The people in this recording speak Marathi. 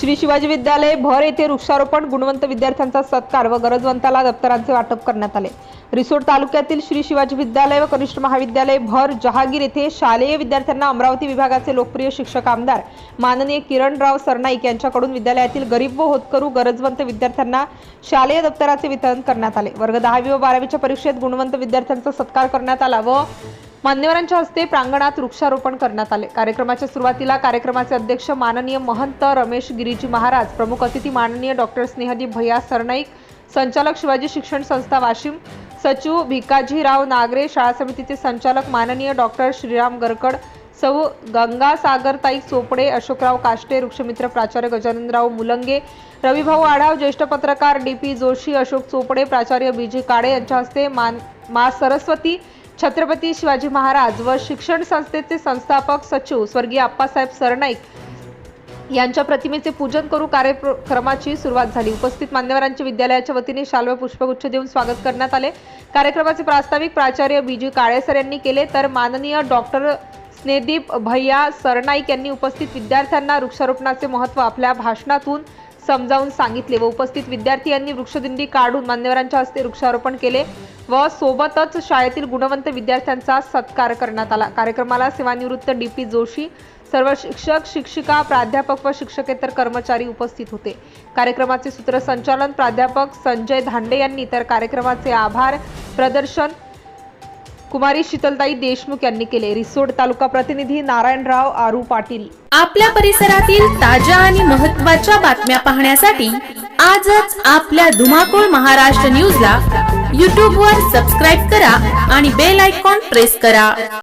श्री शिवाजी विद्यालय भर येथे वृक्षारोपण गुणवंत विद्यार्थ्यांचा सत्कार व गरजवंताला दप्तरांचे वाटप करण्यात आले. रिसोड तालुक्यातील श्री शिवाजी विद्यालय व कनिष्ठ महाविद्यालय भर जहागीर येथे शालेय विद्यार्थ्यांना अमरावती विभागाचे लोकप्रिय शिक्षक आमदार माननीय किरणराव सरनाईक यांच्याकडून विद्यालयातील गरीब व होतकरू गरजवंत विद्यार्थ्यांना शालेय दप्तराचे वितरण करण्यात आले. वर्ग दहावी व बारावीच्या परीक्षेत गुणवंत विद्यार्थ्यांचा सत्कार करण्यात आला व मान्यवरांच्या हस्ते प्रांगणात वृक्षारोपण करण्यात आले. कार्यक्रमाच्या सुरुवातीला कार्यक्रमाचे अध्यक्ष माननीय महंत रमेश गिरीजी महाराज प्रमुख अतिथी माननीय डॉक्टर स्नेहदीप भैया सरनाईक संचालक शिवाजी शिक्षण संस्था वाशिम सचिव भिकाजीराव नागरे शाळा समितीचे संचालक माननीय डॉक्टर श्रीराम गरकड सौ गंगासागरताई चोपडे अशोकराव काष्टे वृक्षमित्र प्राचार्य गजाननराव मुलंगे रविभाऊ आढाव ज्येष्ठ पत्रकार डी पी जोशी अशोक चोपडे प्राचार्य बी जी काळे यांच्या हस्ते मान मा सरस्वती छत्रपती शिवाजी महाराज व शिक्षण संस्थेचे संस्थापक सचिव स्वर्गीय आप्पासाहेब सरनाईक यांच्या प्रतिमेचे पूजन करू कार्यक्रमाची सुरुवात झाली. उपस्थित मान्यवरांचे विद्यालयाच्या वतीने शाल्व पुष्पगुच्छ देऊन स्वागत करण्यात आले. कार्यक्रमाचे प्रास्ताविक प्राचार्य बीजी काळेसर यांनी केले. तर माननीय डॉक्टर स्नेदीप भैया सरनाईक यांनी उपस्थित विद्यार्थ्यांना वृक्षारोपणाचे महत्त्व आपल्या भाषणातून समजावून सांगितले व उपस्थित विद्यार्थी यांनी वृक्षदिंडी काढून मान्यवरांच्या हस्ते वृक्षारोपण केले व सोबतच शाळेतील गुणवंत विद्यार्थ्यांचा सत्कार करण्यात आला. कार्यक्रमाला सेवानिवृत्त डी पी जोशी सर्व शिक्षक शिक्षिका प्राध्यापक व शिक्षकेतर कर्मचारी उपस्थित होते. कार्यक्रमाचे सूत्रसंचालन प्राध्यापक संजय धांडे यांनी. तर कार्यक्रमाचे आभार प्रदर्शन कुमारी शीतलताई देशमुख यांनी केले. रिसोड तालुका प्रतिनिधी नारायणराव आरू पाटील. आपल्या परिसरातील ताज्या आणि महत्त्वाच्या बातम्या पाहण्यासाठी आजच आपल्या धुमाकूळ महाराष्ट्र न्यूजला यूट्यूबवर सबस्क्राईब करा आणि बेल आयकॉन प्रेस करा.